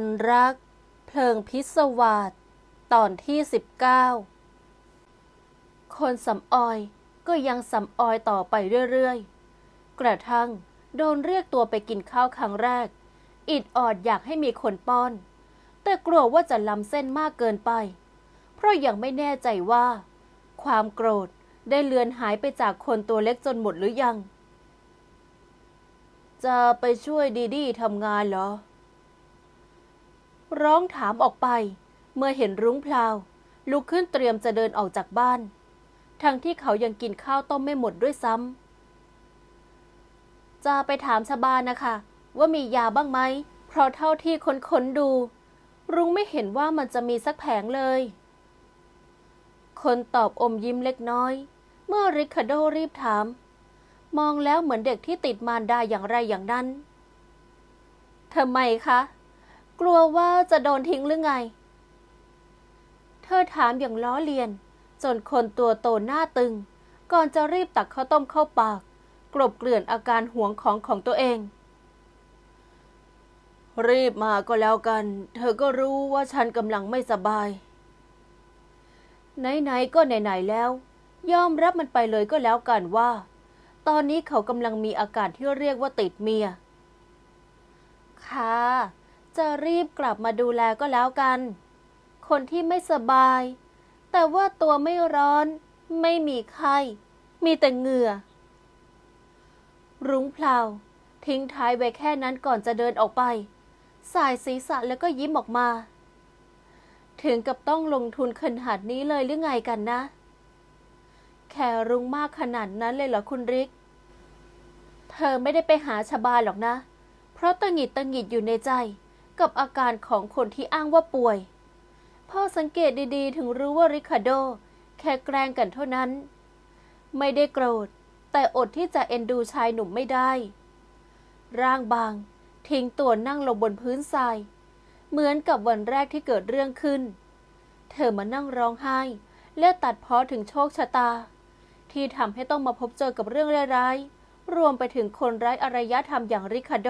นรัก เพลิงพิศวาสตอนที่ 19 คนสำออยก็ยังสำออยต่อไปเรื่อยๆ กระทั่งโดนเรียกตัวไปกินข้าวครั้งแรก อิดออดอยากให้มีคนป้อน แต่กลัวว่าจะล้ำเส้นมากเกินไป เพราะยังไม่แน่ใจว่า ความโกรธได้เลือนหายไปจากคนตัวเล็กจนหมดหรือยัง จะไปช่วยดีดีทำงานเหรอ ร้องถามออกไป เมื่อเห็นรุ้งพลาว ลุกขึ้นเตรียมจะเดินออกจากบ้าน ทั้งที่เขายังกินข้าวต้มไม่หมดด้วยซ้ำจะไปถามชาบานนะคะ ว่ามียาบ้างไหม เพราะเท่าที่ค้นค้นๆดู รุ้งไม่เห็นว่ามันจะมีสักแผงเลย คนตอบอมยิ้มเล็กน้อย เมื่อริคาโดรีบถาม มองแล้วเหมือนเด็กที่ติดมารดาอย่างไรอย่างนั้นทำไมคะ กลัวว่าจะโดนทิ้งหรือไง เธอถามอย่างล้อเลียน จนคนตัวโตหน้าตึง ก่อนจะรีบตักข้าวต้มเข้าปาก กลบเกลื่อนอาการหวงของของตัวเอง รีบมาก็แล้วกัน เธอก็รู้ว่าฉันกำลังไม่สบาย ไหนๆก็ไหนๆแล้ว ยอมรับมันไปเลยก็แล้วกันว่า ตอนนี้เขากำลังมีอาการที่เรียกว่าติดเมียค่ะ จะรีบกลับมาดูแลก็แล้วกัน คนที่ไม่สบาย แต่ว่าตัวไม่ร้อน ไม่มีไข้ มีแต่เหงื่อ รุ้งพลาว ทิ้งท้ายไว้แค่นั้นก่อนจะเดินออกไป สายศีรษะแล้วก็ยิ้มออกมา ถึงกับต้องลงทุนขนาดนี้เลยหรือไงกันนะ แค่รุ้งมากขนาดนั้นเลยเหรอคุณริก เธอไม่ได้ไปหาชบาหรอกนะ เพราะตังหงิดตังหงิดอยู่ในใจ กับอาการของคนที่อ้างว่าป่วย พ่อสังเกตดีๆ ถึงรู้ว่าริคาโด แค่แกล้งกันเท่านั้น ไม่ได้โกรธ แต่อดที่จะเอ็นดูชายหนุ่มไม่ได้ ร่างบาง ทิ้งตัวนั่งลงบนพื้นทราย เหมือนกับวันแรกที่เกิดเรื่องขึ้น เธอมานั่งร้องไห้ และตัดเพ้อถึงโชคชะตา ที่ทำให้ต้องมาพบเจอกับเรื่องร้ายๆรวมไปถึงคนไร้อารยธรรมอย่างริคาโด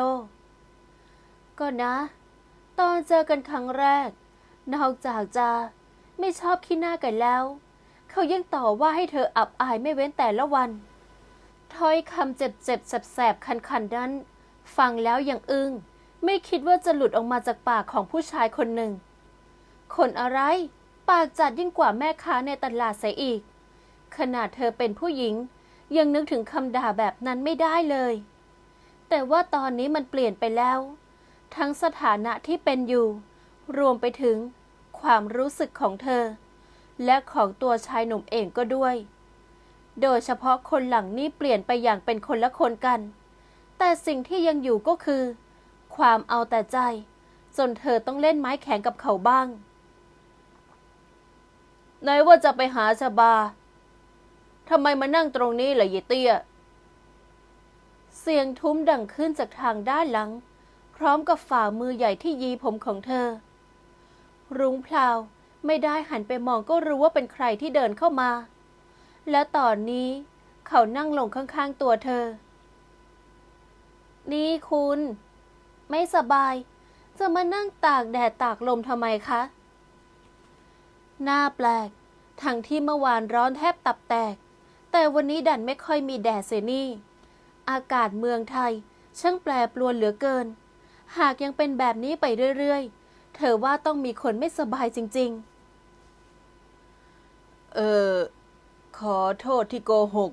ก็นะ ตอนเจอกันครั้งแรก นอกจากจะไม่ชอบขี้หน้ากันแล้ว เขายังต่อว่าให้เธออับอายไม่เว้นแต่ละวัน ถ้อยคำเจ็บเจ็บๆแสบๆคันๆนั้น ฟังแล้วยังอึง้งไม่คิดว่าจะหลุดออกมาจากปากของผู้ชายคนหนึ่ง คนอะไร ปากจัดยิ่งกว่าแม่ค้าในตลาดเสียอีก ขนาดเธอเป็นผู้หญิง ยังนึกถึงคำด่าแบบนั้นไม่ได้เลย แต่ว่าตอนนี้มันเปลี่ยนไปแล้ว ทั้งสถานะที่เป็นอยู่ รวมไปถึงความรู้สึกของเธอ และของตัวชายหนุ่มเองก็ด้วย โดยเฉพาะคนหลังนี่เปลี่ยนไปอย่างเป็นคนละคนกัน แต่สิ่งที่ยังอยู่ก็คือ ความเอาแต่ใจ จนเธอต้องเล่นไม้แข็งกับเขาบ้างไหนว่าจะไปหาชบาทำไมมานั่งตรงนี้ล่ะเยเตี้ย เสียงทุ้มดังขึ้นจากทางด้านหลัง พร้อมกับฝ่ามือใหญ่ที่ยีผมของเธอ รุ้งพลาวไม่ได้หันไปมองก็รู้ว่าเป็นใครที่เดินเข้ามา และตอนนี้เขานั่งลงข้างๆตัวเธอ นี่คุณ ไม่สบาย จะมานั่งตากแดดตากลมทำไมคะ หน้าแปลก ทั้งที่เมื่อวานร้อนแทบตับแตก แต่วันนี้ดันไม่ค่อยมีแดดเสียนี่ อากาศเมืองไทย ช่างแปรปรวนเหลือเกิน หากยังเป็นแบบนี้ไปเรื่อยๆ เธอว่าต้องมีคนไม่สบายจริง ๆ เออ ขอโทษที่โกหก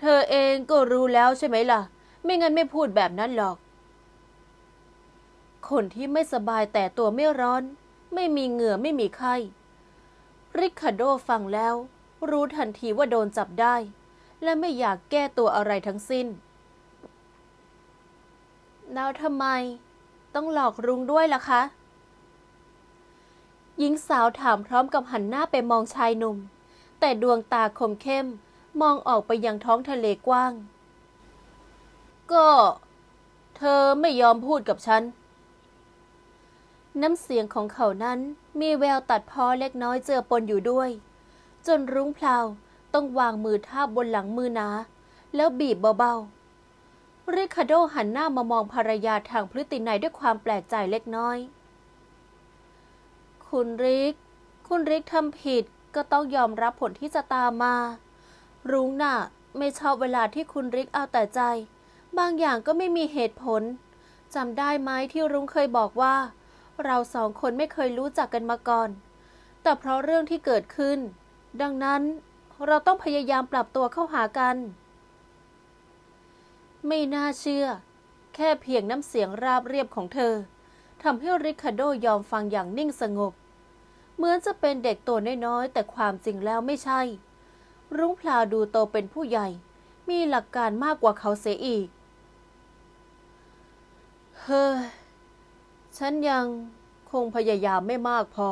เธอเองก็รู้แล้วใช่ไหมล่ะ ไม่งั้นไม่พูดแบบนั้นหรอก คนที่ไม่สบายแต่ตัวไม่ร้อน ไม่มีเหงื่อไม่มีไข้ ริคาโดฟังแล้ว รู้ทันทีว่าโดนจับได้ และไม่อยากแก้ตัวอะไรทั้งสิ้น แล้วทำไม ต้องหลอกรุงด้วยล่ะคะ หญิงสาวถามพร้อมกับหันหน้าไปมองชายหนุ่ม แต่ดวงตาคมเข้มมองออกไปยังท้องทะเลกว้าง ก็ เธอไม่ยอมพูดกับฉัน น้ำเสียงของเขานั้นมีแววตัดพ้อเล็กน้อยเจือปนอยู่ด้วย จนรุ้งพลาวต้องวางมือทาบบนหลังมือนา แล้วบีบเบาๆ ริคาโดหันหน้ามามองภรรยาทางพฤตินัยด้วยความแปลกใจเล็กน้อย คุณริก คุณริกทำผิดก็ต้องยอมรับผลที่จะตามมา รุ้งน่ะ ไม่ชอบเวลาที่คุณริกเอาแต่ใจ บางอย่างก็ไม่มีเหตุผลจำได้ไหมที่รุ้งเคยบอกว่า เราสองคนไม่เคยรู้จักกันมาก่อน แต่เพราะเรื่องที่เกิดขึ้น ดังนั้นเราต้องพยายามปรับตัวเข้าหากัน ไม่น่าเชื่อ แค่เพียงน้ำเสียงราบเรียบของเธอทำให้ริคาโดยอมฟังอย่างนิ่งสงบ เหมือนจะเป็นเด็กตัวน้อยๆแต่ความจริงแล้วไม่ใช่ รุ้งพลาดูโตเป็นผู้ใหญ่ มีหลักการมากกว่าเขาเสียอีก เฮ้ยฉันยังคงพยายามไม่มากพอ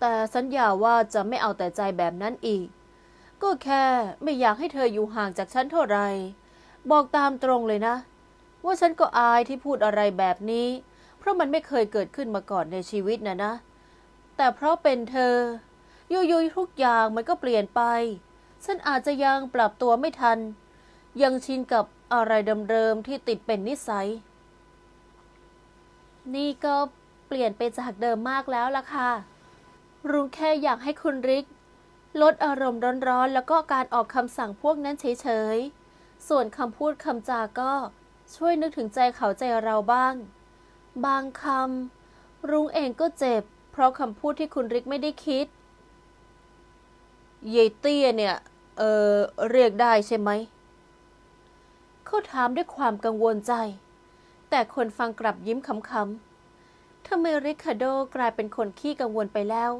แต่สัญญาว่าจะไม่เอาแต่ใจแบบนั้นอีก ก็แค่ไม่อยากให้เธออยู่ห่างจากฉันเท่าไหร่ บอกตามตรงเลยนะ ว่าฉันก็อายที่พูดอะไรแบบนี้ เพราะมันไม่เคยเกิดขึ้นมาก่อนในชีวิตนะนะ แต่เพราะเป็นเธอยู่ๆทุกอย่างมันก็เปลี่ยนไป ฉันอาจจะยังปรับตัวไม่ทัน ยังชินกับอะไรเดิมๆที่ติดเป็นนิสัย นี่ก็เปลี่ยนไปจากเดิมมากแล้วล่ะค่ะ รุ้งแค่อยากให้คุณริก ลดอารมณ์ร้อนๆ แล้วก็การออกคำสั่งพวกนั้นเฉยๆ ส่วนคำพูดคำจาก็ช่วยนึกถึงใจเขาใจเราบ้าง บางคำรุ้งเองก็เจ็บ เพราะคำพูดที่คุณริกไม่ได้คิดเยเตี้ยเนี่ย เออเรียกได้ใช่ไหม เขาถามด้วยความกังวลใจ แต่คนฟังกลับยิ้มขำๆทำไมริคาโดกลายเป็นคนขี้กังวลไปแล้ว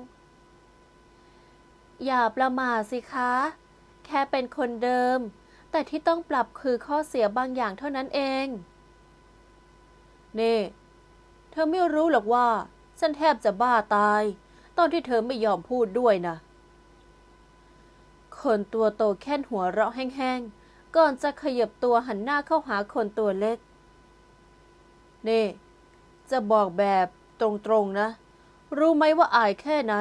อย่าประมาทสิคะ แค่เป็นคนเดิม แต่ที่ต้องปรับคือข้อเสียบางอย่างเท่านั้นเองนี่เธอไม่รู้หรอกว่า ฉันแทบจะบ้าตาย ตอนที่เธอไม่ยอมพูดด้วยนะ คนตัวโตแค่นหัวเราะแห้งๆ ก่อนจะขยับตัวหันหน้าเข้าหาคนตัวเล็กนี่จะบอกแบบตรงๆนะ รู้ไหมว่าอายแค่ไหน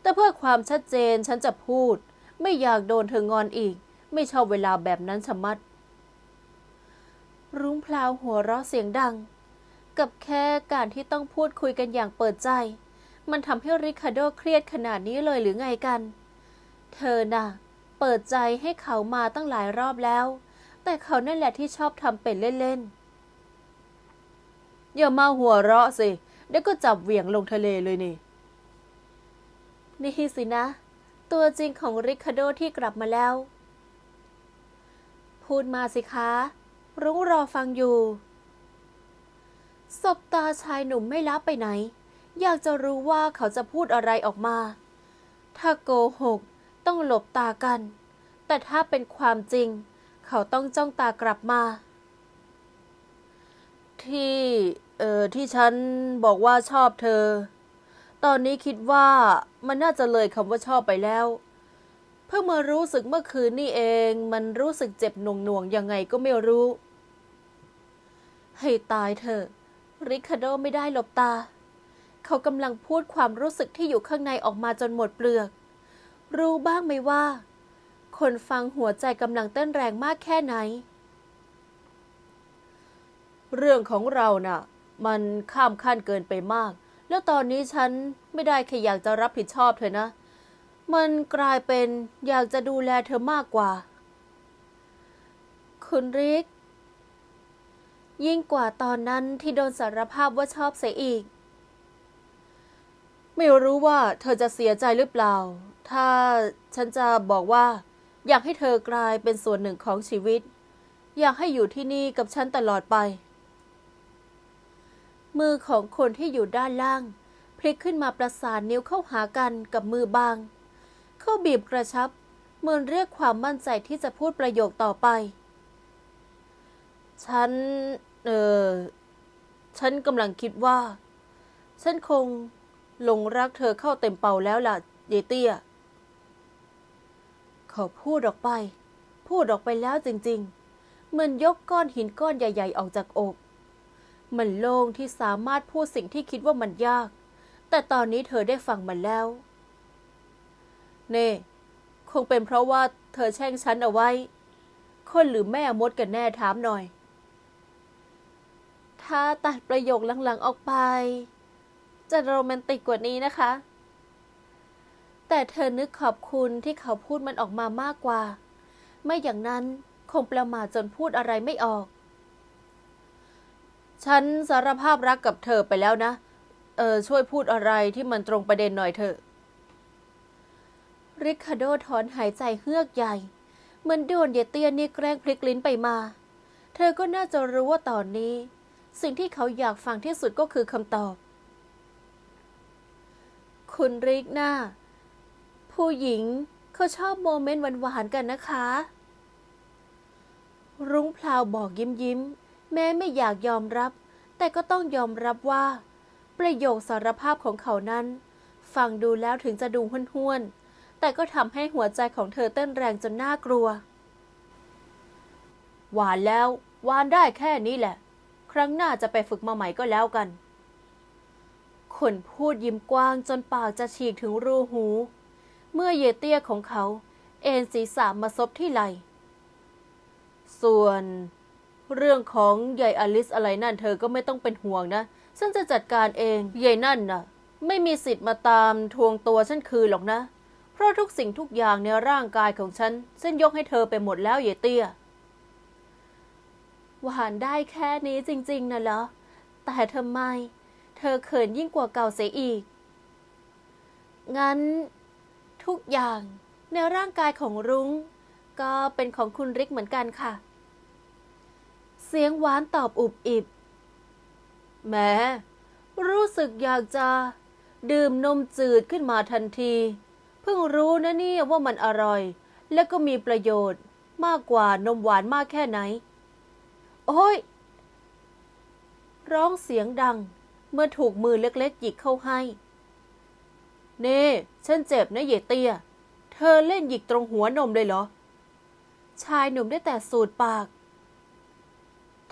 แต่เพื่อความชัดเจนฉันจะพูด ไม่อยากโดนเธองอนอีก ไม่ชอบเวลาแบบนั้นชะมัด รุ้งพลาวหัวเราะเสียงดัง กับแค่การที่ต้องพูดคุยกันอย่างเปิดใจ มันทำให้ริคาโดเครียดขนาดนี้เลยหรือไงกัน เธอน่ะ เปิดใจให้เขามาตั้งหลายรอบแล้ว แต่เขานั่นแหละที่ชอบทำเป็นเล่นๆอย่ามาหัวเราะสิเดี๋ยวก็จับเหวี่ยงลงทะเลเลยนี่ นี่สินะ ตัวจริงของริคาโดที่กลับมาแล้ว พูดมาสิคะ รุ้งรอฟังอยู่ สบตาชายหนุ่มไม่ลับไปไหน อยากจะรู้ว่าเขาจะพูดอะไรออกมา ถ้าโกหก ต้องหลบตากัน แต่ถ้าเป็นความจริง เขาต้องจ้องตากลับมา ที่ เอ่อ ที่ฉันบอกว่าชอบเธอ ตอนนี้คิดว่ามันน่าจะเลยคำว่าชอบไปแล้ว พิ่งมารู้สึกเมื่อคืนนี่เอง มันรู้สึกเจ็บหน่วงๆยังไงก็ไม่รู้ ให้ตายเถอะริคาโดไม่ได้หลบตา เขากำลังพูดความรู้สึกที่อยู่ข้างในออกมาจนหมดเปลือก รู้บ้างไหมว่า คนฟังหัวใจกำลังเต้นแรงมากแค่ไหน เรื่องของเราน่ะ มันข้ามขั้นเกินไปมาก แล้วตอนนี้ฉันไม่ได้แค่อยากจะรับผิดชอบเธอนะ มันกลายเป็นอยากจะดูแลเธอมากกว่า คุณริก ยิ่งกว่าตอนนั้นที่โดนสารภาพว่าชอบเสียอีก ไม่รู้ว่าเธอจะเสียใจหรือเปล่า ถ้าฉันจะบอกว่า อยากให้เธอกลายเป็นส่วนหนึ่งของชีวิต อยากให้อยู่ที่นี่กับฉันตลอดไป มือของคนที่อยู่ด้านล่างพลิกขึ้นมาประสานนิ้วเข้าหากันกับมือบาง เขาบีบกระชับเหมือนเรียกความมั่นใจที่จะพูดประโยคต่อไป ฉัน เออ ฉันกำลังคิดว่า ฉันคงหลงรักเธอเข้าเต็มเป่าแล้วล่ะ เยเตี้ย เขาพูดออกไป พูดออกไปแล้วจริง ๆ เหมันยกก้อนหินก้อนใหญ่ ๆ ออกจากอก มันโล่งที่สามารถพูดสิ่งที่คิดว่ามันยาก แต่ตอนนี้เธอได้ฟังมันแล้ว เน่ คงเป็นเพราะว่าเธอแช่งฉันเอาไว้ คนหรือแม่มดกันแน่ถามหน่อย ถ้าตัดประโยคหลังๆออกไป จะโรแมนติกกว่านี้นะคะ แต่เธอนึกขอบคุณที่เขาพูดมันออกมามากกว่า ไม่อย่างนั้นคงประมาทจนพูดอะไรไม่ออก ฉันสารภาพรักกับเธอไปแล้วนะ เออช่วยพูดอะไรที่มันตรงประเด็นหน่อยเถอะ ริคาโดถอนหายใจเฮือกใหญ่ เหมือนโดนเยเตียนนี่แกล้งพลิกลิ้นไปมา เธอก็น่าจะรู้ว่าตอนนี้ สิ่งที่เขาอยากฟังที่สุดก็คือคำตอบ คุณริกหน่าผู้หญิงเขาชอบโมเมนต์หวานๆกันนะคะ รุ้งพลาวบอกยิ้มยิ้ม แม้ไม่อยากยอมรับ แต่ก็ต้องยอมรับว่า ประโยคสารภาพของเขานั้น ฟังดูแล้วถึงจะดูห้วนๆ แต่ก็ทำให้หัวใจของเธอเต้นแรงจนน่ากลัว หวานแล้วหวานได้แค่นี้แหละ ครั้งหน้าจะไปฝึกมาใหม่ก็แล้วกันคนพูดยิ้มกว้างจนปากจะฉีกถึงรูหู เมื่อเยเตี้ยของเขา เอ็นศีรษะมาซบที่ไหล ส่วนเรื่องของยายอลิสอะไรนั่นเธอก็ไม่ต้องเป็นห่วงนะฉันจะจัดการเองยายนั่นน่ะ ไม่มีสิทธิ์มาตามทวงตัวฉันคืนหรอกนะ ราะทุกสิ่งทุกอย่างในร่างกายของฉันฉันยกให้เธอไปหมดแล้วเยเตี้ยหวานได้แค่นี้จริง ๆนะเหรอ แต่ทำไม เธอเขินยิ่งกว่าเก่าเสียอีก งั้น ทุกอย่างในร่างกายของรุง้ง ก็เป็นของคุณริกเหมือนกันค่ะ เสียงหวานตอบอุบอิบแหมรู้สึกอยากจะ ดื่มนมจืดขึ้นมาทันที เพิ่งรู้นะเนี่ยว่ามันอร่อย และก็มีประโยชน์มากกว่านมหวานมากแค่ไหน โอ้ย ร้องเสียงดัง เมื่อถูกมือเล็กๆหยิกเข้าให้ เน่ฉันเจ็บนะเยเตีย เธอเล่นหยิกตรงหัวนมเลยเหรอ ชายหนุ่มได้แต่สูดปาก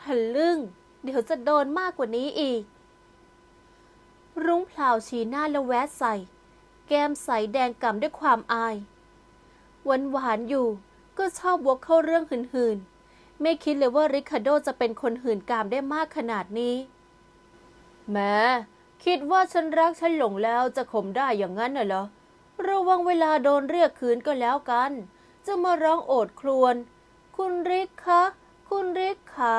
ทะลึ่ง เดี๋ยวจะโดนมากกว่านี้อีก รุ้งพลาวชี้หน้าแล้วแวะใส่ แก้มใสแดงก่ำด้วยความอายหวานหวานอยู่ ก็ชอบวกเข้าเรื่องหื่นๆ ไม่คิดเลยว่าริคาโดจะเป็นคนหื่นกามได้มากขนาดนี้แม้คิดว่าฉันรักฉันหลงแล้วจะข่มได้อย่างนั้นน่ะเหรอ ระวังเวลาโดนเรียกคืนก็แล้วกัน จะมาร้องโอดครวญคุณริกคะ คุณริกคะ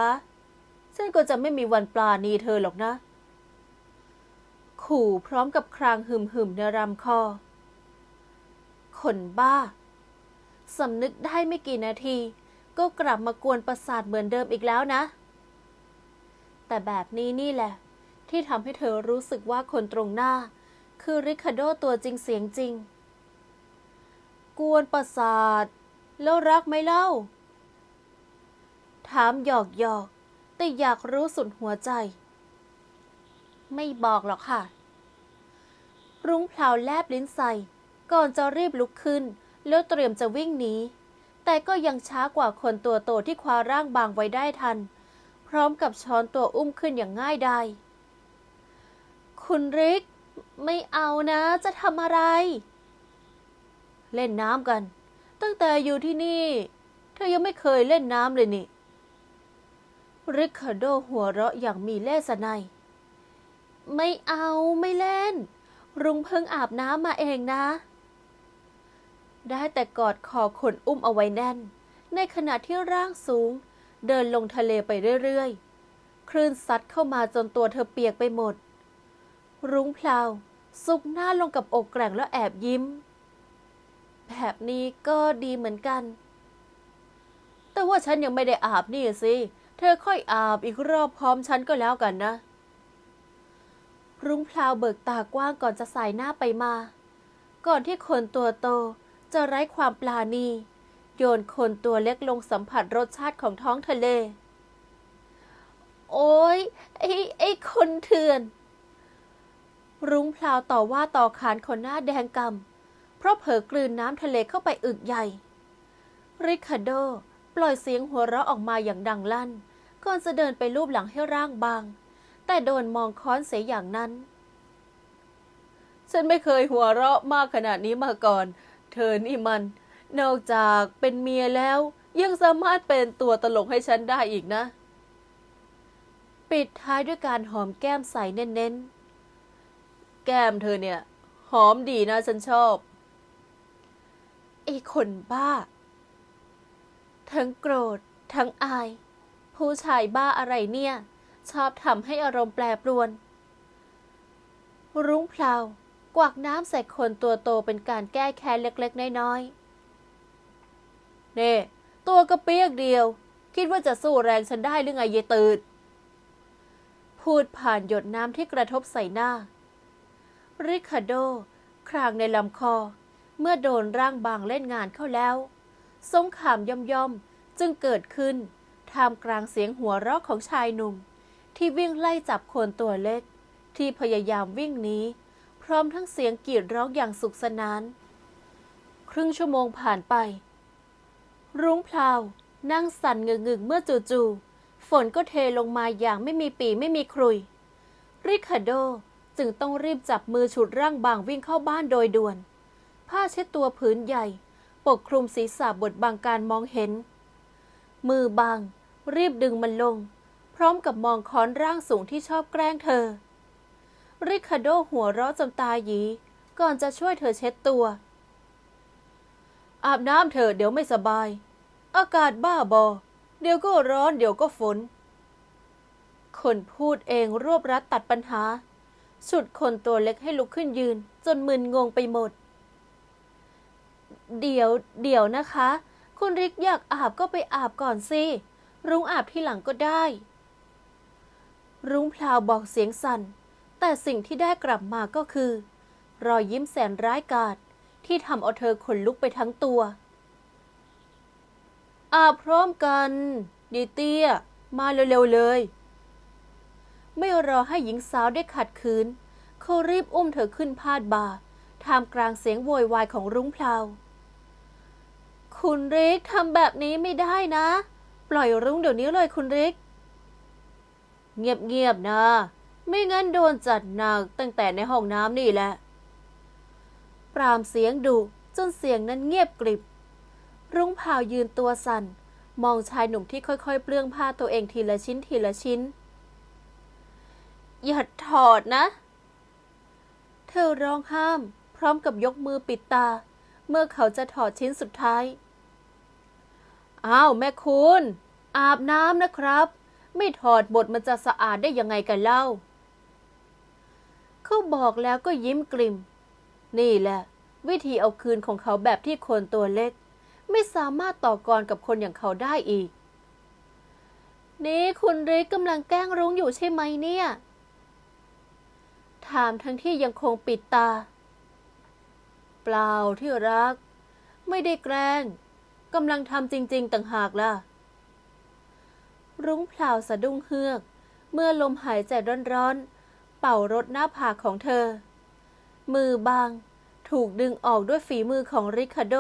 ฉันก็จะไม่มีวันปลาณีเธอหรอกนะ ขู่พร้อมกับครางหึมหึมในรำคอ คนบ้า สำนึกได้ไม่กี่นาที ก็กลับมากวนประสาทเหมือนเดิมอีกแล้วนะ แต่แบบนี้นี่แหละ ที่ทำให้เธอรู้สึกว่าคนตรงหน้า คือริคาโดตัวจริงเสียงจริง กวนประสาท แล้วรักไหมเล่า ถามหยอกหยอกแต่อยากรู้สุดหัวใจ ไม่บอกหรอกค่ะ รุ้งพลาวแลบลิ้นใส่ ก่อนจะรีบลุกขึ้น แล้วเตรียมจะวิ่งหนีแต่ก็ยังช้ากว่าคนตัวโตที่คว้าร่างบางไว้ได้ทัน พร้อมกับช้อนตัวอุ้มขึ้นอย่างง่ายดายคุณริก ไม่เอานะ จะทำอะไร เล่นน้ำกัน ตั้งแต่อยู่ที่นี่ เธอยังไม่เคยเล่นน้ำเลยนี่ริคาโดหัวเราะอย่างมีเล่ห์สนัย ไม่เอาไม่เล่น รุงเพิ่งอาบน้ำมาเองนะ ได้แต่กอดคอขนอุ้มเอาไว้แน่น ในขณะที่ร่างสูง เดินลงทะเลไปเรื่อยๆ คลื่นซัดเข้ามาจนตัวเธอเปียกไปหมด รุ้งพลาวซุกหน้าลงกับอกแกร่งแล้วแอบยิ้ม แบบนี้ก็ดีเหมือนกัน แต่ว่าฉันยังไม่ได้อาบนี่สิ เธอค่อยอาบอีกรอบพร้อมฉันก็แล้วกันนะ รุ้งพลาวเบิกตากว้างก่อนจะสายหน้าไปมา ก่อนที่คนตัวโตจะไร้ความปลาณีโยนคนตัวเล็กลงสัมผัสรสชาติของท้องทะเล โอ้ยไอ้ไอ้คนเถื่อน รุ้งพลาวต่อว่าต่อขานคนหน้าแดงกำเพราะเผลอกลืนน้ำทะเลเข้าไปอึกใหญ่ ริคาโด ปล่อยเสียงหัวเราะออกมาอย่างดังลั่น ก่อนจะเดินไปรูปหลังให้ร่างบาง แต่โดนมองค้อนเสียอย่างนั้น ฉันไม่เคยหัวเราะมากขนาดนี้มาก่อน เธอนี่มัน นอกจากเป็นเมียแล้ว ยังสามารถเป็นตัวตลกให้ฉันได้อีกนะ ปิดท้ายด้วยการหอมแก้มใสเน้นๆ แก้มเธอเนี่ย หอมดีนะฉันชอบไอ้คนบ้า ทั้งโกรธ ทั้งอาย ผู้ชายบ้าอะไรเนี่ย ชอบทำให้อารมณ์แปรปรวน รุ้งพลาวกวักน้ำใส่คนตัวโตเป็นการแก้แค้นเล็กๆ น้อยๆเน่ตัวกระเปียกเดียว คิดว่าจะสู้แรงฉันได้หรือไงเยตืด พูดผ่านหยดน้ำที่กระทบใส่หน้า ริคาโด ครางในลำคอ เมื่อโดนร่างบางเล่นงานเข้าแล้วสงขามย่อมย่อมๆจึงเกิดขึ้นท่ามกลางเสียงหัวเราะของชายหนุ่ม ที่วิ่งไล่จับคนตัวเล็ก ที่พยายามวิ่งหนีพร้อมทั้งเสียงกรีดร้องอย่างสุขสนาน ครึ่งชั่วโมงผ่านไป รุ้งพลาว นั่งสั่นเงึงๆเมื่อจู่ๆฝนก็เทลงมาอย่างไม่มีปีไม่มีครุย ริคาโดจึงต้องรีบจับมือฉุดร่างบางวิ่งเข้าบ้านโดยด่วน ผ้าเช็ดตัวผืนใหญ่ ปกคลุมศีรษะบดบังการมองเห็น มือบาง รีบดึงมันลง ร้อมกับมองค้อนร่างสูงที่ชอบแกล้งเธอ ริคาโดหัวเราะจนตาหยี ก่อนจะช่วยเธอเช็ดตัว อาบน้ำเถอเดี๋ยวไม่สบาย อากาศบ้าบอ เดี๋ยวก็ร้อนเดี๋ยวก็ฝน คนพูดเองรวบรัดตัดปัญหาฉุดคนตัวเล็กให้ลุกขึ้นยืน จนมึนงงไปหมด เดี๋ยว เดี๋ยวนะคะ คุณริกอยากอาบก็ไปอาบก่อนสิ รุ้งอาบที่หลังก็ได้ รุ้งพลาวบอกเสียงสั่น แต่สิ่งที่ได้กลับมาก็คือ รอยยิ้มแสนร้ายกาจที่ทำเอาเธอขนลุกไปทั้งตัว อาพร้อมกัน ดีเตี้ย มาเร็วๆเลย ไม่รอให้หญิงสาวได้ขัดขืน เขารีบอุ้มเธอขึ้นพาดบ่าท่ามกลางเสียงโวยวายของรุ้งพลาว คุณริกทำแบบนี้ไม่ได้นะ ปล่อยรุ้งเดี๋ยวนี้เลยคุณริก เงียบๆนะ ไม่งั้นโดนจัดหนักตั้งแต่ในห้องน้ำนี่แหละ ปรามเสียงดุจนเสียงนั้นเงียบกริบ รุ้งพาวยืนตัวสั่น มองชายหนุ่มที่ค่อยๆ เปลื้องผ้าตัวเองทีละชิ้นทีละชิ้น อย่าถอดนะ เธอร้องห้าม พร้อมกับยกมือปิดตา เมื่อเขาจะถอดชิ้นสุดท้าย อ้าว แม่คุณ อาบน้ำนะครับ ไม่ถอดบทมันจะสะอาดได้ยังไงกันเล่า เขาบอกแล้วก็ยิ้มกลิม นี่แหละ วิธีเอาคืนของเขาแบบที่คนตัวเล็ก ไม่สามารถต่อกรกับคนอย่างเขาได้อีก นี่คุณริกกำลังแกล้งรุ้งอยู่ใช่ไหมเนี่ย ถามทั้งที่ยังคงปิดตา เปล่าที่รัก ไม่ได้แกล้งกำลังทำจริง ๆ ต่างหากล่ะ รุ้งพลาวสะดุ้งเฮือก เมื่อลมหายใจร้อนๆ เป่ารดหน้าผากของเธอ มือบาง ถูกดึงออกด้วยฝีมือของริคาโด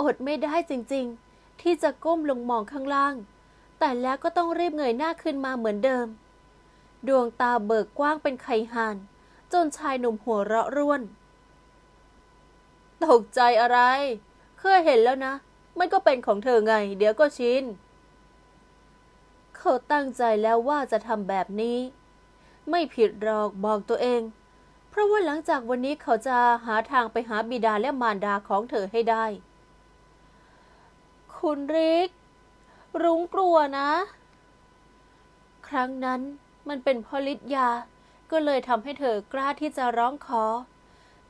อดไม่ได้จริงๆ ที่จะก้มลงมองข้างล่าง แต่แล้วก็ต้องรีบเงยหน้าขึ้นมาเหมือนเดิม ดวงตาเบิกกว้างเป็นไข่ห่านจนชายหนุ่มหัวเราะร่วน ตกใจอะไร เคยเห็นแล้วนะ มันก็เป็นของเธอไง เดี๋ยวก็ชิน เขาตั้งใจแล้วว่าจะทำแบบนี้ ไม่ผิดหรอกบอกตัวเอง เพราะว่าหลังจากวันนี้เขาจะหาทางไปหาบิดาและมารดาของเธอให้ได้ คุณริก รุ้งกลัวนะ ครั้งนั้นมันเป็นเพราะฤทธิ์ยา ก็เลยทำให้เธอกล้าที่จะร้องขอ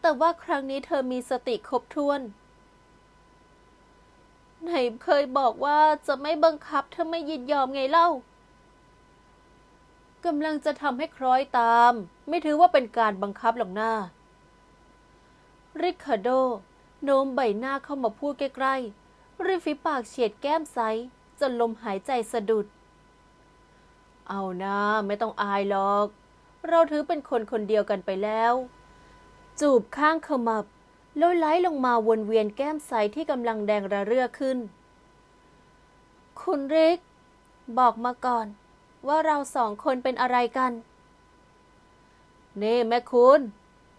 แต่ว่าครั้งนี้เธอมีสติครบถ้วน ไหนเคยบอกว่าจะไม่บังคับเธอไม่ยินยอมไงเล่ากำลังจะทำให้คล้อยตาม ไม่ถือว่าเป็นการบังคับหรอกหน้า ริคาโด โน้มใบหน้าเข้ามาพูดใกล้ๆ ริมฝีปากเฉียดแก้มใสจนลมหายใจสะดุด เอานะไม่ต้องอายหรอก เราถือเป็นคนคนเดียวกันไปแล้ว จูบข้างขมับ แล้วไหลลงมาวนเวียนแก้มใสที่กำลังแดงระเรื่อขึ้น คุณริก บอกมาก่อน ว่าเราสองคนเป็นอะไรกัน นี่แม่คุณ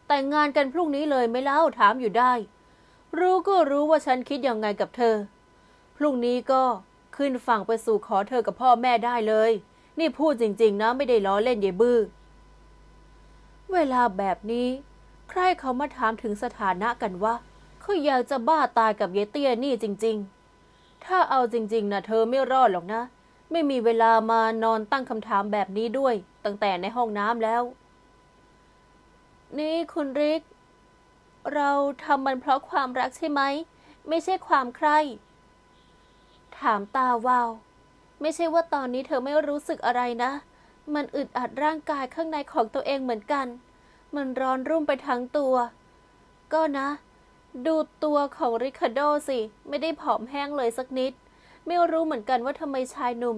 แต่งงานกันพรุ่งนี้เลยไม่เล่าถามอยู่ได้ รู้ก็รู้ว่าฉันคิดยังไงกับเธอ พรุ่งนี้ก็ขึ้นฝั่งไปสู่ขอเธอกับพ่อแม่ได้เลย นี่พูดจริง ๆ นะไม่ได้ล้อเล่นเยบื้อเวลาแบบนี้ ใครเขามาถามถึงสถานะกันวะเขาอยากจะบ้าตายกับเยเตี้ยนี่จริง ๆ ถ้าเอาจริง ๆนะเธอไม่รอดหรอกนะ ไม่มีเวลามานอนตั้งคำถามแบบนี้ด้วย ตั้งแต่ในห้องน้ำแล้ว นี่คุณริก เราทำมันเพราะความรักใช่ไหม ไม่ใช่ความใคร่ถามตาวาว ไม่ใช่ว่าตอนนี้เธอไม่รู้สึกอะไรนะ มันอึดอัดร่างกายข้างในของตัวเองเหมือนกัน มันร้อนรุ่มไปทั้งตัว ก็นะ ดูตัวของริคาร์โดสิ ไม่ได้ผอมแห้งเลยสักนิด ไม่รู้เหมือนกันว่าทำไมชายหนุ่ม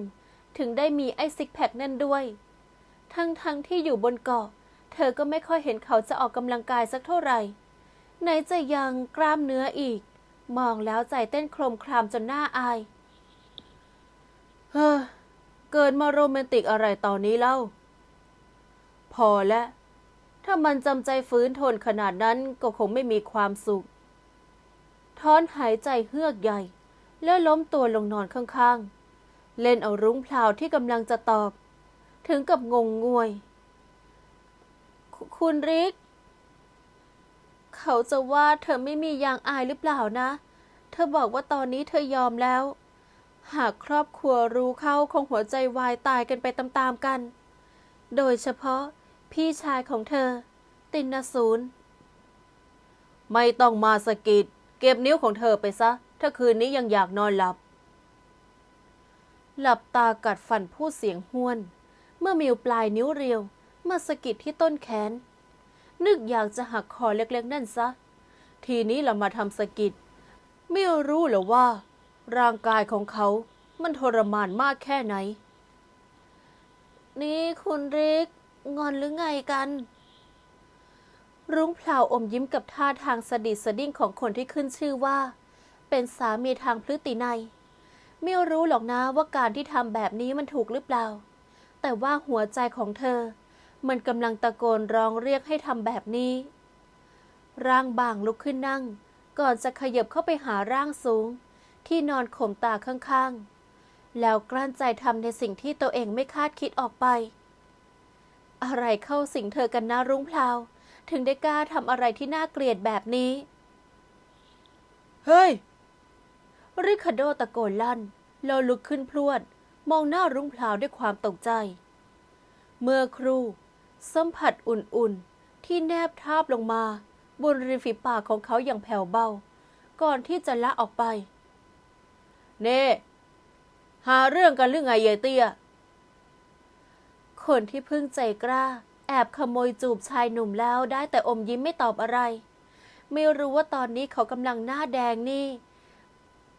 ถึงได้มีไอซิกแพคนั่นด้วย ทั้งทั้งที่อยู่บนเกาะ เธอก็ไม่ค่อยเห็นเขาจะออกกำลังกายสักเท่าไหร่ไหนจะยังกล้ามเนื้ออีก มองแล้วใจเต้นโครมครามจนหน้าอาย เฮ้อ เกินมาโรแมนติกอะไรตอนนี้เล่า พอแล้ว ถ้ามันจำใจฟื้นทนขนาดนั้นก็คงไม่มีความสุขทอนหายใจเฮือกใหญ่ แล้วล้มตัวลงนอนข้างๆ เล่นเอารุ้งพลาวที่กำลังจะตอบ ถึงกับงงงวยคคุณริก เขาจะว่าเธอไม่มียางอายหรือเปล่านะ เธอบอกว่าตอนนี้เธอยอมแล้ว หากครอบครัวรู้เข้าคงหัวใจวายตายกันไปตามๆกัน โดยเฉพาะ พี่ชายของเธอ ตินนศูนย์ไม่ต้องมาสกิดเก็บนิ้วของเธอไปซะ ถ้าคืนนี้ยังอยากนอนหลับ หลับตากัดฟันพูดเสียงห้วน เมื่อมิวปลายนิ้วเรียว มาสกิดที่ต้นแขน นึกอยากจะหักคอเล็กๆนั่นซะ ทีนี้เรามาทำสกิดไม่รู้หรอว่า ร่างกายของเขา มันทรมานมากแค่ไหน นี่คุณริก งอนหรือไงกัน รุ้งพลาวอมยิ้มกับท่าทางสดิสดิ้งของคนที่ขึ้นชื่อว่า เป็นสามีทางพฤตินัย ไม่รู้หรอกนะว่าการที่ทำแบบนี้มันถูกหรือเปล่า แต่ว่าหัวใจของเธอ มันกำลังตะโกนร้องเรียกให้ทำแบบนี้ ร่างบางลุกขึ้นนั่ง ก่อนจะขยับเข้าไปหาร่างสูง ที่นอนข่มตาข้างๆแล้วกลั้นใจทำในสิ่งที่ตัวเองไม่คาดคิดออกไป อะไรเข้าสิงเธอกันนะรุ้งพลาว ถึงได้กล้าทำอะไรที่น่าเกลียดแบบนี้ เฮ้ย ริคาโดตะโกนลั่นแล้วลุกขึ้นพรวด มองหน้ารุ้งพลาวด้วยความตกใจ เมื่อครูสัมผัสอุ่นๆ ที่แนบทาบลงมา บนริมฝีปากของเขาอย่างแผ่วเบา ก่อนที่จะละออกไป เน่ หาเรื่องกันหรือไงยายเตี้ย คนที่เพิ่งใจกล้า แอบขโมยจูบชายหนุ่มแล้วได้แต่อมยิ้มไม่ตอบอะไร ไม่รู้ว่าตอนนี้เขากำลังหน้าแดงนี่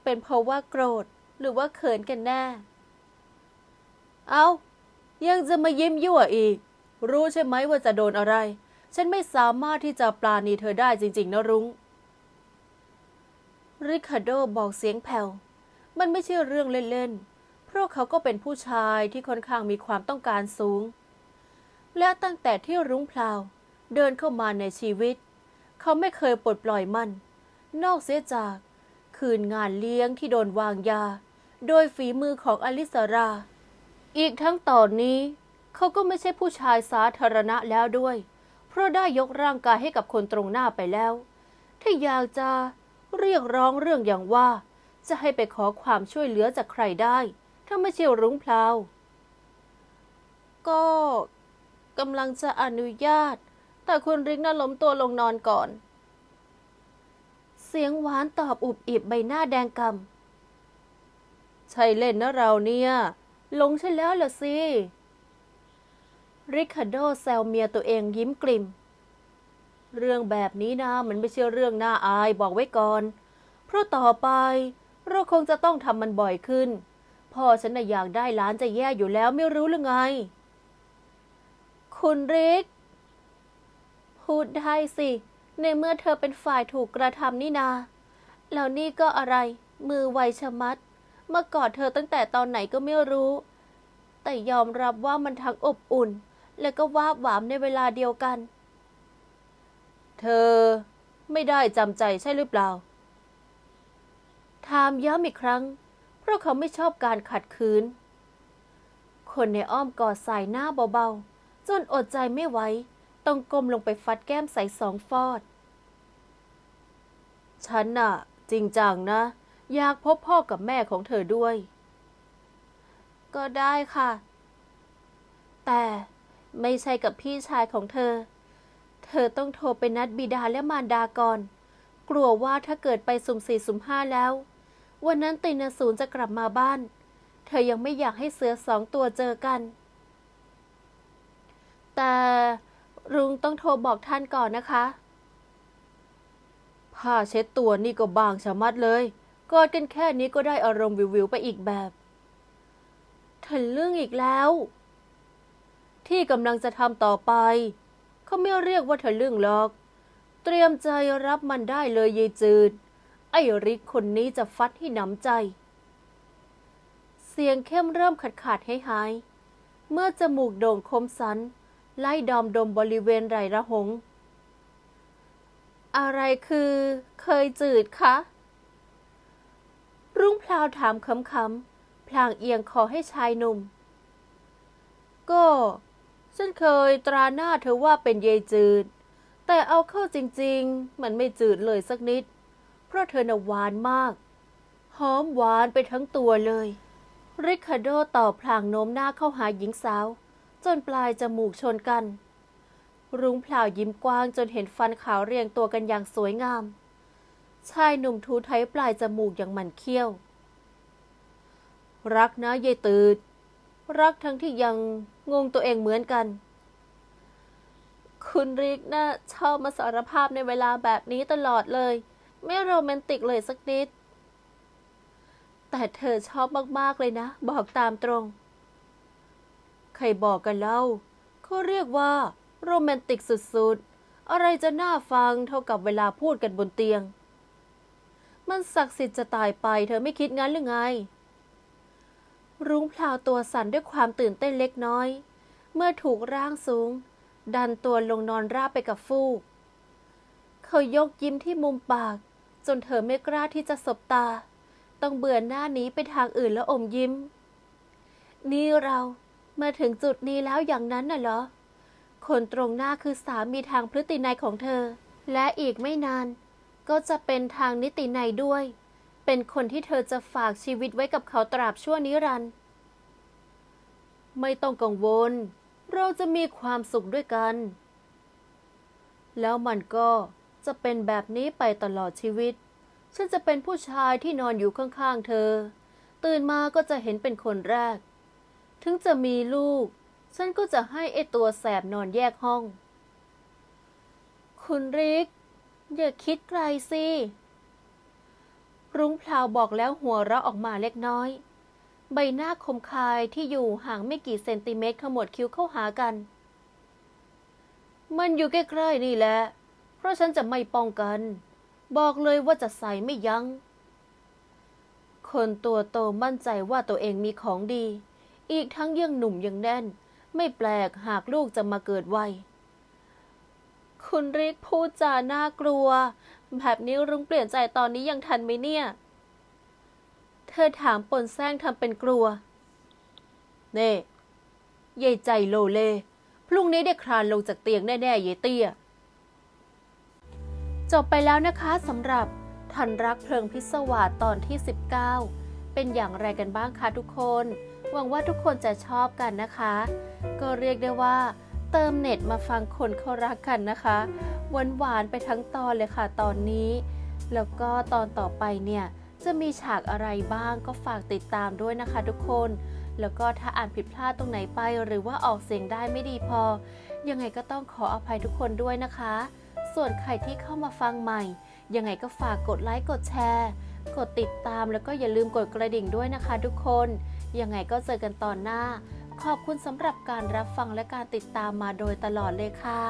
เป็นเพราะว่าโกรธหรือว่าเขินกันแน่ เอายังจะมายิ้มยั่วอีก รู้ใช่ไหมว่าจะโดนอะไร ฉันไม่สามารถที่จะปลาณีเธอได้จริง ๆนะรุง้งริคาโดบอกเสียงแผ่ว มันไม่ใช่เรื่องเล่น ๆ เพราะเขาก็เป็นผู้ชายที่ค่อนข้างมีความต้องการสูง และตั้งแต่ที่รุ้งพลาว เดินเข้ามาในชีวิต เขาไม่เคยปลดปล่อยมัน นอกเสียจาก คืนงานเลี้ยงที่โดนวางยา โดยฝีมือของอลิสรา อีกทั้งตอนนี้เขาก็ไม่ใช่ผู้ชายสาธารณะแล้วด้วย เพราะได้ยกร่างกายให้กับคนตรงหน้าไปแล้ว ถ้าอยากจะเรียกร้องเรื่องอย่างว่าจะให้ไปขอความช่วยเหลือจากใครได้ ถ้าไม่ใช่รุ้งพลาว ก็กำลังจะอนุญาต แต่คุณริกน่าล้มตัวลงนอนก่อน เสียงหวานตอบอุบอิบใบหน้าแดงกำใช่เล่นนะเราเนี่ยหลงฉันแล้วล่ะสิริคาโดแซวเมียตัวเองยิ้มกลิ่ม เรื่องแบบนี้นะมันไม่ใช่เรื่องน่าอายบอกไว้ก่อน เพราะต่อไป เราคงจะต้องทำมันบ่อยขึ้น พ่อฉันน่ะอยากได้ล้านจะแย่อยู่แล้วไม่รู้หรือไง คุณริก พูดได้สิ ในเมื่อเธอเป็นฝ่ายถูกกระทำนี่นา แล้วนี่ก็อะไร มือไวชะมัด เมากอดเธอตั้งแต่ตอนไหนก็ไม่รู้ แต่ยอมรับว่ามันทั้งอบอุ่น และก็วาบหวามในเวลาเดียวกัน เธอไม่ได้จำใจใช่หรือเปล่าถามย้ำอีกครั้ง ราะเขาไม่ชอบการขัดขืน คนในอ้อมกอดสายหน้าเบาๆ จนอดใจไม่ไหวต้องก้มลงไปฟัดแก้มใส่สองฟอด ฉันน่ะ จริงจังนะ อยากพบพ่อกับแม่ของเธอด้วย ก็ได้ค่ะ แต่ไม่ใช่กับพี่ชายของเธอ เธอต้องโทรไปนัดบิดาและมารดาก่อน กลัวว่าถ้าเกิดไปสุ่มสี่สุ่มห้าแล้ว วันนั้นตินศูนย์จะกลับมาบ้าน เธอยังไม่อยากให้เสือสองตัวเจอกัน แต่รุงต้องโทรบอกท่านก่อนนะคะ ผ้าเช็ดตัวนี่ก็บางชะมัดเลยกอดกันแค่นี้ก็ได้อารมณ์วิวๆไปอีกแบบทะลึ่องอีกแล้ว ที่กำลังจะทำต่อไป เขาไม่เรียกว่าทะลึ่องหรอก เตรียมใจรับมันได้เลยยายจืด ไอ้ริกคนนี้จะฟัดให้หนำใจ เสียงเข้มเริ่มขาดขาดๆให้หาย เมื่อจมูกโด่งคมสัน ไล่ดอมดมบริเวณไหล่ระหง อะไรคือ เคยจืดคะ รุ่งพลาวถามขำๆพลางเอียงคอให้ชายหนุ่ม ก็ฉันเคยตราหน้าเธอว่าเป็นเยจืด แต่เอาเข้าจริง ๆ มันไม่จืดเลยสักนิด เพราะเธอน่ะหวานมาก หอมหวานไปทั้งตัวเลย ริคาโดต่อบพลางโน้มหน้าเข้าหาหญิงสาว จนปลายจมูกชนกัน รุ้งพลาวยิ้มกว้างจนเห็นฟันขาวเรียงตัวกันอย่างสวยงาม ชายหนุ่มทูไทปลายจมูกอย่างหมันเขี้ยว รักนะยายตืด รักทั้งที่ยังงงตัวเองเหมือนกันคุณริกนะ่ะชอบมาสารภาพในเวลาแบบนี้ตลอดเลย ไม่โรแมนติกเลยสักนิด แต่เธอชอบมาก ๆ เลยนะ บอกตามตรง ใครบอกกันเล่าเขาเรียกว่า โรแมนติกสุด ๆ อะไรจะน่าฟังเท่ากับเวลาพูดกันบนเตียง มันศักดิ์สิทธิ์จะตายไปเธอไม่คิดงั้นหรือไง รุ้งพลาวตัวสั่นด้วยความตื่นเต้นเล็กน้อย เมื่อถูกร่างสูง ดันตัวลงนอนราบไปกับฟูกเขายกยิ้มที่มุมปาก จนเธอไม่กล้าที่จะสบตา ต้องเบื่อหน้าหนี้ไปทางอื่นแล้วอมยิ้ม นี่เรามาถึงจุดนี้แล้วอย่างนั้นน่ะเหรอ คนตรงหน้าคือสามีทางพฤตินัยของเธอ และอีกไม่นาน ก็จะเป็นทางนิตินัยด้วย เป็นคนที่เธอจะฝากชีวิตไว้กับเขาตราบชั่วนิรันดร์ไม่ต้องกังวล เราจะมีความสุขด้วยกัน แล้วมันก็ จะเป็นแบบนี้ไปตลอดชีวิต ฉันจะเป็นผู้ชายที่นอนอยู่ข้างๆเธอ ตื่นมาก็จะเห็นเป็นคนแรก ถึงจะมีลูก ฉันก็จะให้ไอตัวแสบนอนแยกห้อง คุณริก อย่าคิดไกลสิ รุ้งพลาวบอกแล้วหัวเราะออกมาเล็กน้อย ใบหน้าคมคายที่อยู่ห่างไม่กี่เซนติเมตรขมวดคิ้วเข้าหากัน มันอยู่ใกล้ๆนี่แหละ ราะฉันจะไม่ป้องกัน บอกเลยว่าจะใส่ไม่ยัง้ง คนตัวโตมั่นใจว่าตัวเองมีของดี อีกทั้งยังหนุ่มยังแน่น ไม่แปลกหากลูกจะมาเกิดไวคุณริกพูดจาน่ากลัว แบบนี้รุ้งเปลี่ยนใจตอนนี้ยังทันไหมเนี่ย เธอถามปนแซงทำเป็นกลัว เน่ยายใจโลเล พรุ่งนี้ได้คลานลงจากเตียงแน่ๆยายเตี้ย จบไปแล้วนะคะสำหรับทันรักเพลิงพิศวาสตอนที่ 19 เป็นอย่างไรกันบ้างคะทุกคน หวังว่าทุกคนจะชอบกันนะคะ ก็เรียกได้ว่า เติมเน็ตมาฟังคนเขารักกันนะคะหวานหวานไปทั้งตอนเลยค่ะตอนนี้ แล้วก็ตอนต่อไปเนี่ยจะมีฉากอะไรบ้างก็ฝากติดตามด้วยนะคะทุกคน แล้วก็ถ้าอ่านผิดพลาดตรงไหนไปหรือว่าออกเสียงได้ไม่ดีพอ ยังไงก็ต้องขออภัยทุกคนด้วยนะคะ ส่วนใครที่เข้ามาฟังใหม่ ยังไงก็ฝากกดไลค์กดแชร์ กดติดตามแล้วก็อย่าลืมกดกระดิ่งด้วยนะคะทุกคน ยังไงก็เจอกันตอนหน้า ขอบคุณสำหรับการรับฟังและการติดตามมาโดยตลอดเลยค่ะ